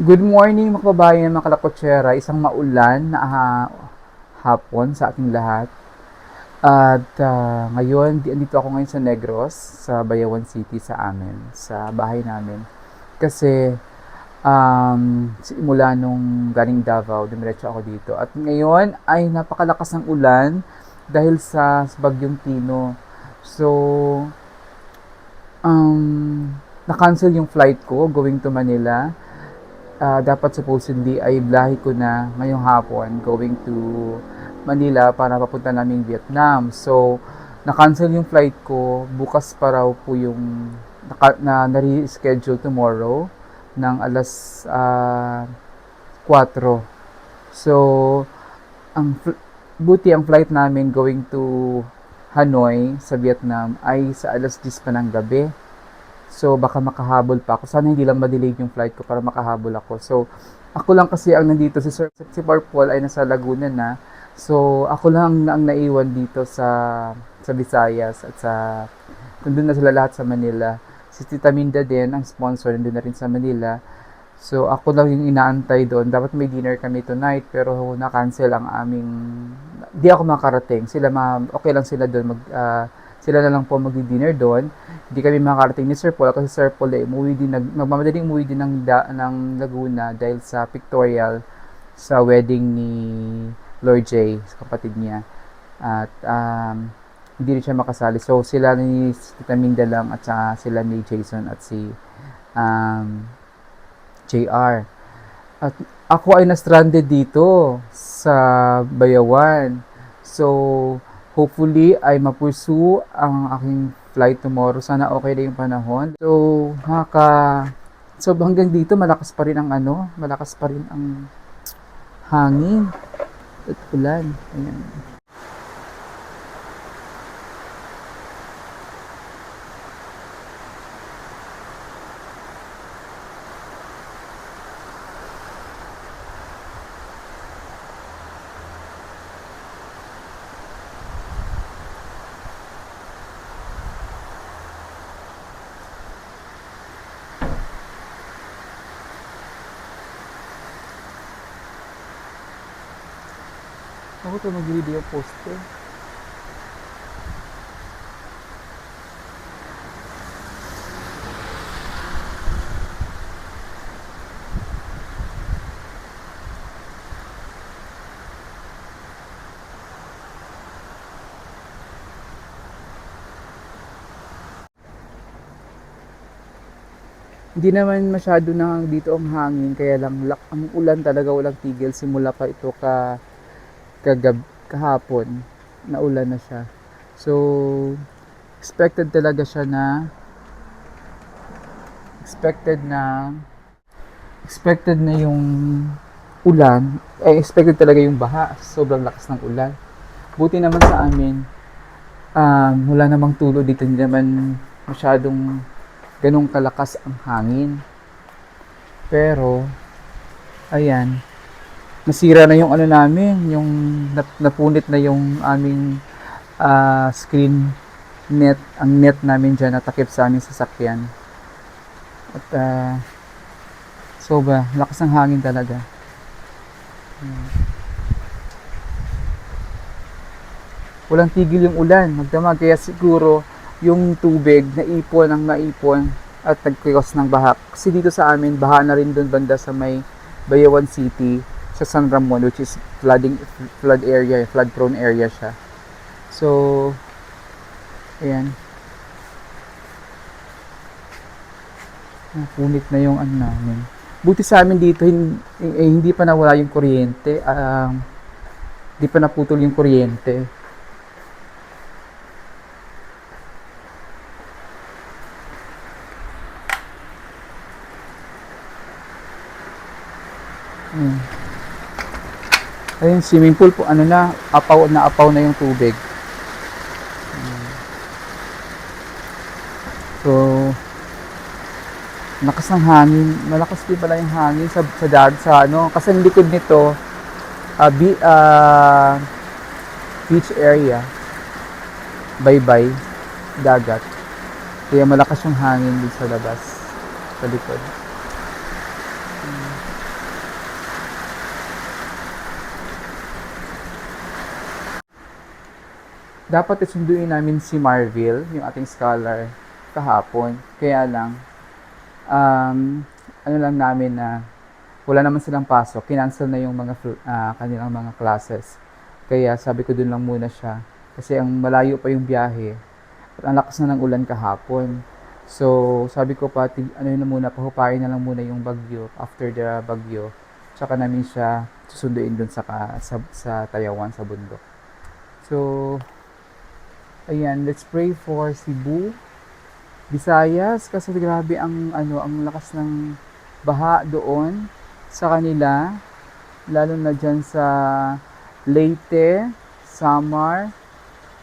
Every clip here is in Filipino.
Good morning mga kababayan, mga kalakotsera. Isang maulan na ah, hapon sa ating lahat. At ah, ngayon, di- dito ako ngayon sa Negros, sa Bayawan City sa amin, sa bahay namin. Kasi um, simula nung galing Davao, dumiretso ako dito. At ngayon ay napakalakas ng ulan dahil sa, sa bagyong Tino. So, um, na-cancel yung flight ko going to Manila ah, dapat supposedly ay blahi ko na ngayong hapon going to Manila para papunta naming Vietnam. So, na-cancel yung flight ko. Bukas pa raw po yung naka, na, na-reschedule tomorrow ng alas ah, 4. So, ang buti ang flight namin going to Hanoi sa Vietnam ay sa alas 10 pa ng gabi. So, baka makahabol pa ako. Sana hindi lang ma-delay yung flight ko para makahabol ako. So, ako lang kasi ang nandito. Si Sir si Paul ay nasa Laguna na. So, ako lang ang naiwan dito sa sa Visayas at sa nandun na sila lahat sa Manila. Si Tita Minda din, ang sponsor, nandun na rin sa Manila. So, ako lang yung inaantay doon. Dapat may dinner kami tonight, pero na-cancel ang aming... Di ako makarating. Sila, ma okay lang sila doon. Mag, ah, sila na lang po magdi-dinner doon. Hindi kami makakarating ni Sir Paul kasi Sir Paul ay umuwi din, nag, magmamadaling umuwi din ng, da, ng Laguna dahil sa pictorial sa wedding ni Lord J, kapatid niya. At um, hindi rin siya makasali. So sila ni Tita Minda lang at saka sila ni Jason at si um, JR. At ako ay na-stranded dito sa Bayawan. So, hopefully ay mapursu ang aking flight tomorrow. Sana okay na yung panahon. So, haka So, hanggang dito malakas pa rin ang ano, malakas pa rin ang hangin at ulan. Ayan. Ako to mag-video post ko. Hindi naman masyado na dito ang hangin, kaya lang lak ang ulan talaga walang tigil simula pa ito ka kagab kahapon na ulan na siya. So expected talaga siya na expected na expected na yung ulan, eh expected talaga yung baha, sobrang lakas ng ulan. Buti naman sa amin, um, wala namang tulo dito, hindi naman masyadong ganong kalakas ang hangin. Pero, ayan, nasira na yung ano namin, yung nap- napunit na yung aming ah, screen net, ang net namin dyan natakip sa aming sasakyan. At ah, sobra, lakas ng hangin talaga. Hmm. Walang tigil yung ulan, magdamag, kaya siguro yung tubig na ipon ang naipon at nagkikos ng baha. Kasi dito sa amin, baha na rin doon banda sa may Bayawan City, sa San Ramon, which is flooding, flood area, flood prone area siya. So, ayan. Napunit na yung ano namin. Buti sa amin dito, hin- eh, hindi pa nawala yung kuryente. Um, hindi pa naputol yung kuryente. Ayun, swimming pool po, ano na, apaw na apaw na yung tubig. So, lakas ng hangin. Malakas din pala yung hangin sa, sa dag, sa ano. Kasi ang likod nito, ah, bi, ah, beach area. Bye-bye. Dagat. Kaya malakas yung hangin din sa labas. Sa likod. Dapat isunduin namin si Marville, yung ating scholar, kahapon. Kaya lang, um, ano lang namin na wala naman silang pasok. Kinancel na yung mga ah, kanilang mga classes. Kaya sabi ko dun lang muna siya. Kasi ang malayo pa yung biyahe. At ang lakas na ng ulan kahapon. So, sabi ko pa, ano na muna, pahupayin na lang muna yung bagyo after the bagyo. Tsaka namin siya susunduin dun sa, sa, sa Tayawan, sa bundok. So, Ayan, let's pray for Cebu, Visayas kasi grabe ang ano ang lakas ng baha doon sa kanila lalo na diyan sa Leyte, Samar,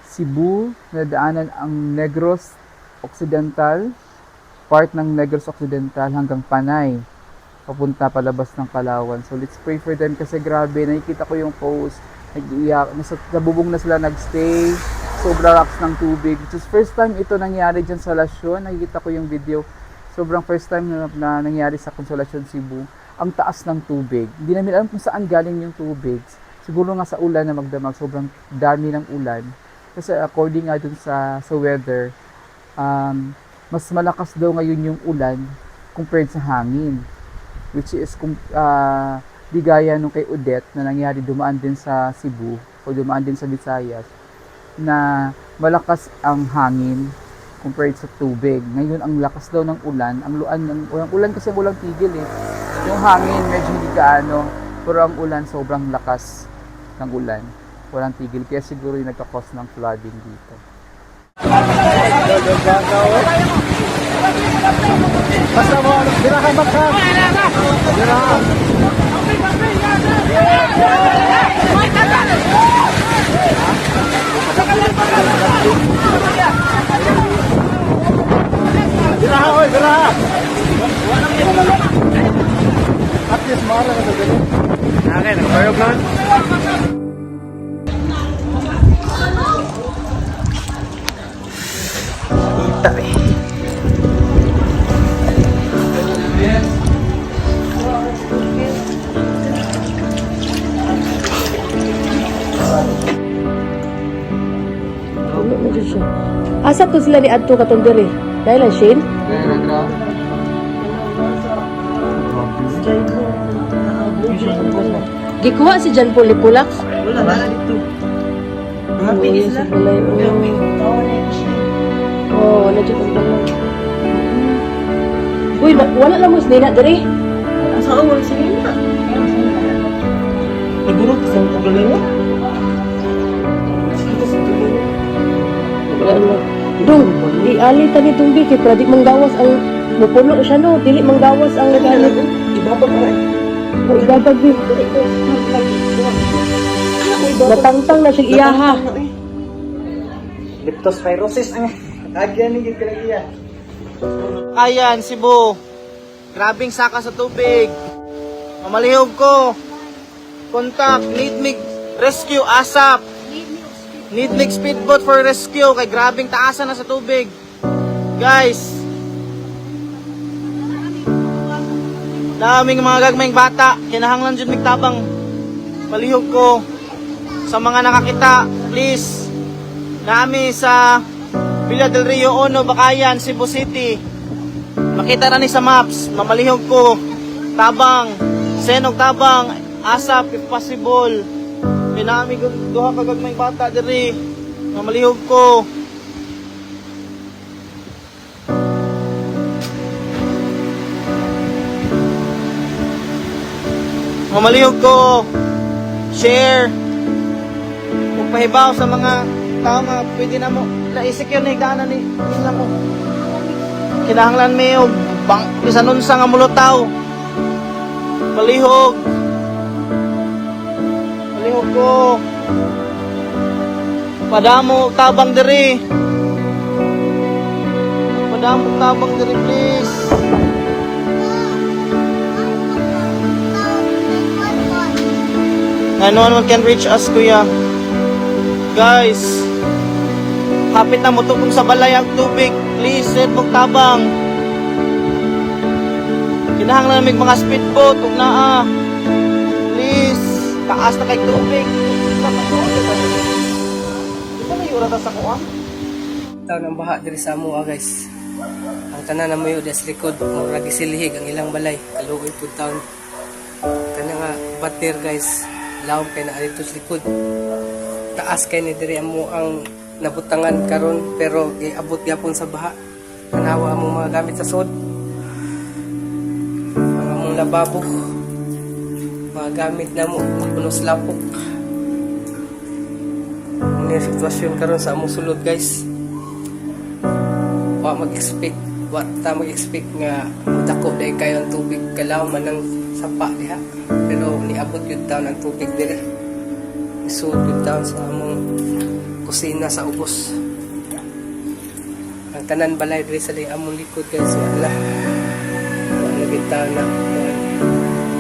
Cebu, nadaanan ang Negros Occidental, part ng Negros Occidental hanggang Panay papunta palabas ng Palawan. So let's pray for them kasi grabe, nakikita ko yung post, nag-iyak, nasa nabubong na sila nagstay, sobra rocks ng tubig. Is first time ito nangyari dyan sa Lasyon. Nakikita ko yung video. Sobrang first time na, na nangyari sa Consolacion Cebu. Ang taas ng tubig. Hindi namin alam kung saan galing yung tubig. Siguro nga sa ulan na magdamag. Sobrang dami ng ulan. Kasi according nga dun sa, sa weather, um, mas malakas daw ngayon yung ulan compared sa hangin. Which is kung uh, di gaya nung kay Odette na nangyari dumaan din sa Cebu o dumaan din sa Visayas na malakas ang hangin compared sa tubig. Ngayon, ang lakas daw ng ulan. Ang luan, ang, ang ulan kasi walang tigil eh. Yung hangin, medyo hindi kaano. Pero ang ulan, sobrang lakas ng ulan. Walang tigil. Kaya siguro yung nagkakos ng flooding dito. Basta mo. Asa to sila ni Adto katong diri? Dahil lang Shane? Gikuha si Jan Paul Lipulak. Wala, wala dito. Sa lang. balay. Oo, wala dyan ang. Uy, na- wala lang mo sinina diri. Sa awal, sige na. Nagurot sa problema. Wala na. Dong, di ali tani tumbi kay para di manggawas ang mupuno siya no, dili manggawas ang nagani. Ibabag rin. O ibabag bi. Natangtang na siya iyaha. Leptospirosis ang agyan ni gid iya. Ayan, Cebu. Grabing saka sa tubig. Mamalihog ko. Contact, need me rescue, ASAP. Need me speedboat for rescue. Kay grabing taasan na sa tubig. Guys. Daming mga gagmayng bata. Kinahanglan dyan migtabang. Palihog ko. Sa mga nakakita, please. Nami sa Villa del Rio Ono, Bakayan, Cebu City. Makita na ni sa maps, mamalihog ko. Tabang, senog tabang, asap if possible. Pinami duha ka gagmay bata diri. Mamalihog ko. Mamalihog ko. Share. Kung pahibaw sa mga tao nga pwede na mo naisik yun higdaanan ni nila mo kinahanglan mi og bang bisanon sa nga mulutaw palihog palihog ko padamo tabang diri padamo tabang diri please Nga no one can reach us kuya Guys, hapit na mo tukong sa balay ang tubig. Please, set mong tabang. Kinahanglan namig mga speedboat, ug naa. Please, taas na kay tubig. Di ba may ura sa kuan? taon ang baha diri sa amo guys. Ang tanan na mayo des likod mura gisilhig ang ilang balay. Kaluoy pud taon. Kana nga bater guys. Lawom kay na dito sa likod taas kay ni diri amo ang nabutangan karon pero giabot gyapon sa baha. Tanawa among mga gamit sa sud ang among lababo mga gamit na mo. Punos lapok ang sitwasyon karon sa among sulod guys. Wa mag-expect wa ta mag-expect nga dako dai kayo ang tubig. Kalaw man ang sapa diha. Pero niabot yun taon ang tubig dire. Isud yun taon sa among kusina sa ubos. Ang tanan balay dire sa among likod guys. Wala. Wala bitaw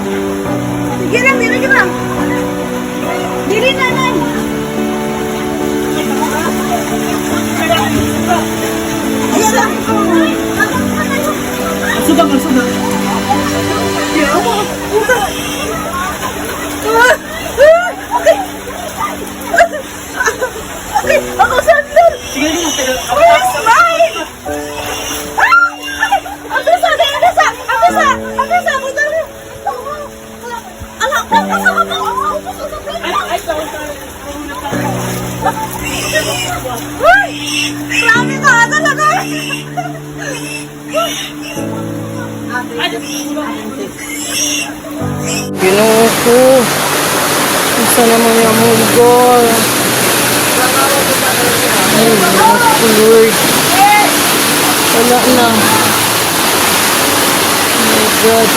Sige lang, dili ka lang. Dili na, nay! Ayan lang. Subang, subang. Okay, ako sandal. Where's mine? Ano Ginoo ko. Isa naman yung amulgol. Ay, ko, Lord. Wala na. Oh my God.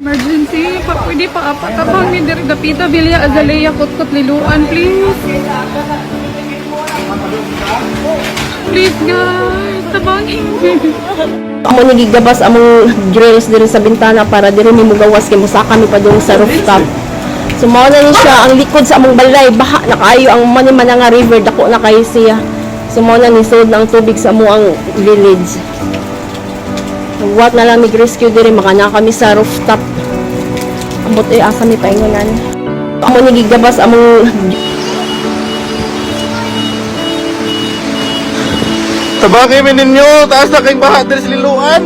Emergency, pa pwede pa apatabang ni Dir Dapita Bilya Azalea Kutkot Liluan, please. Please guys, tabangin. Amo nagigabas among drills diri sa bintana para diri mi mugawas kay musaka mi pa diri sa rooftop. So na ni siya ang likod sa among balay baha na kaayo ang maniman nga river dako na kayo siya. So na ni sud ng tubig sa amo ang village. What na lang mig rescue diri makana kami sa rooftop. Ambot ay asa mi paingonan. Amo nagigabas among Tabaki ninyo, taas na kayong baha diri sa liluan.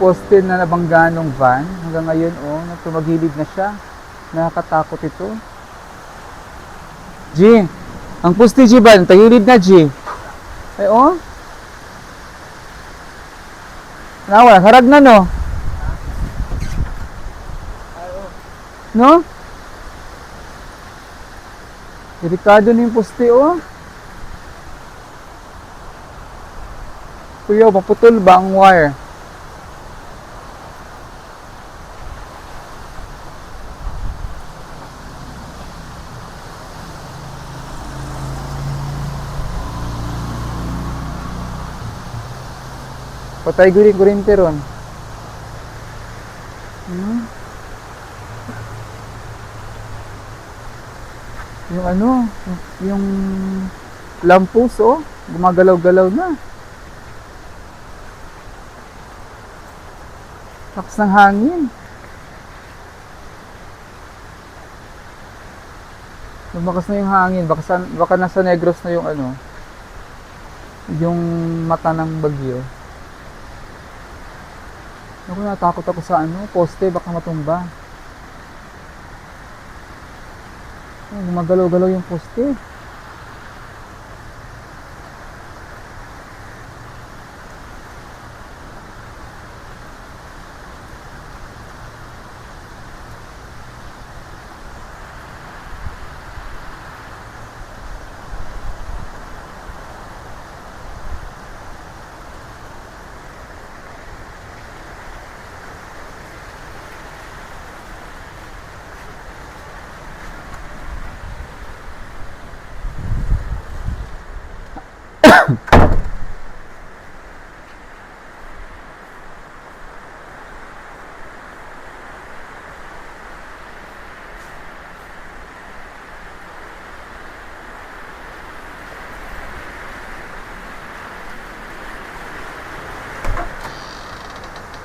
Poste na nabangga ng van. Hanggang ngayon, oh, tumagilid na siya. Nakakatakot ito. G, ang poste G ba? Tagilid na G. Ay, oh. Nawa, harag na no. No? Delikado na yung poste, oh. Kuya, paputol ba ang wire? Patay ko rin kurente ron. Hmm? Yung ano, yung lampos oh, gumagalaw-galaw na. Lakas ng hangin. Lumakas na yung hangin. Baka, sa, baka nasa Negros na yung ano, yung mata ng bagyo. Ako natakot ako sa ano, poste, baka matumba. Gumagalaw-galaw yung poste.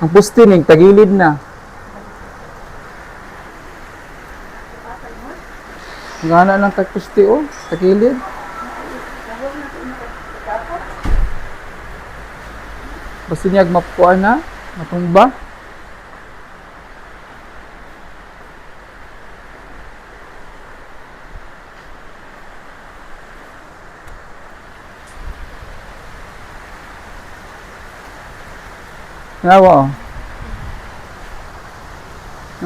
Ang poste ning tagilid na. Ngana ng tagposte oh, tagilid. Basta niyag mapuan na, matumba. Nawa oh.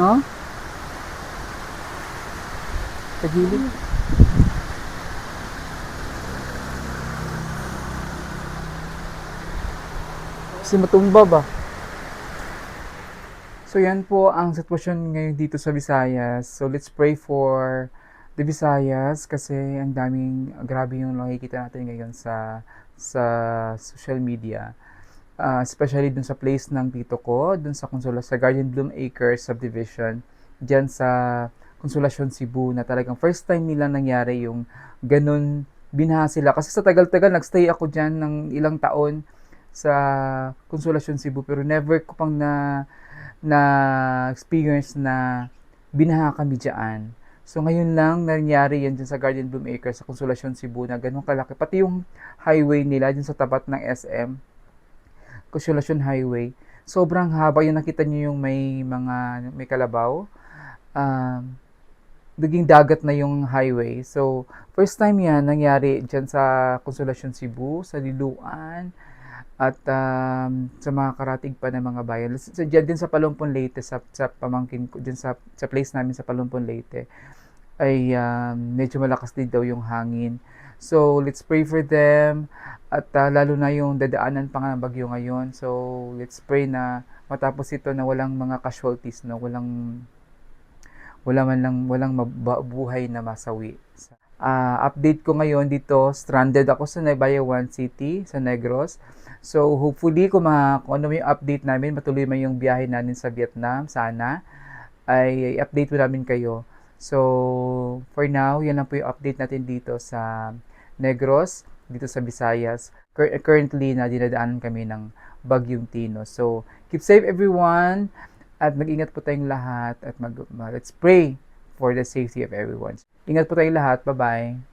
No? Tagilid. Kasi matumba ba? So yan po ang sitwasyon ngayon dito sa Visayas. So let's pray for the Visayas kasi ang daming grabe yung nakikita natin ngayon sa sa social media. Ah, especially dun sa place ng tito ko, dun sa Consola sa Garden Bloom Acres subdivision, diyan sa Consolacion Cebu na talagang first time nila nangyari yung ganun binaha sila. Kasi sa tagal-tagal nagstay ako diyan ng ilang taon sa Consolacion Cebu pero never ko pang na na experience na binaha kami diyan. So ngayon lang nangyari yan dyan sa Garden Bloom Acres sa Consolacion Cebu na ganun kalaki. Pati yung highway nila dyan sa tapat ng SM, Consolacion Highway, sobrang haba yung nakita niyo yung may mga may kalabaw. Um, naging dagat na yung highway. So, first time yan nangyari dyan sa Consolacion Cebu, sa Liluan, at um, sa mga karatig pa ng mga bayan. Sa, dyan din sa Palumpon Leyte, sa, sa pamangkin ko, dyan sa, sa place namin sa Palumpon Leyte, ay um, medyo malakas din daw yung hangin. So, let's pray for them. At uh, lalo na yung dadaanan pa nga ng bagyo ngayon. So, let's pray na matapos ito na walang mga casualties, no? walang wala man lang walang mabuhay na masawi. Ah, update ko ngayon dito, stranded ako sa Nebayawan City, sa Negros. So, hopefully, kung, ma, kung ano yung update namin, matuloy man yung biyahe namin sa Vietnam, sana, ay update ko namin kayo. So, for now, yan lang po yung update natin dito sa Negros, dito sa Visayas. Cur- currently, na dinadaanan kami ng Bagyong Tino. So, keep safe everyone at mag-ingat po tayong lahat at mag, ma- let's pray for the safety of everyone. Ingat po tayong lahat. Bye-bye.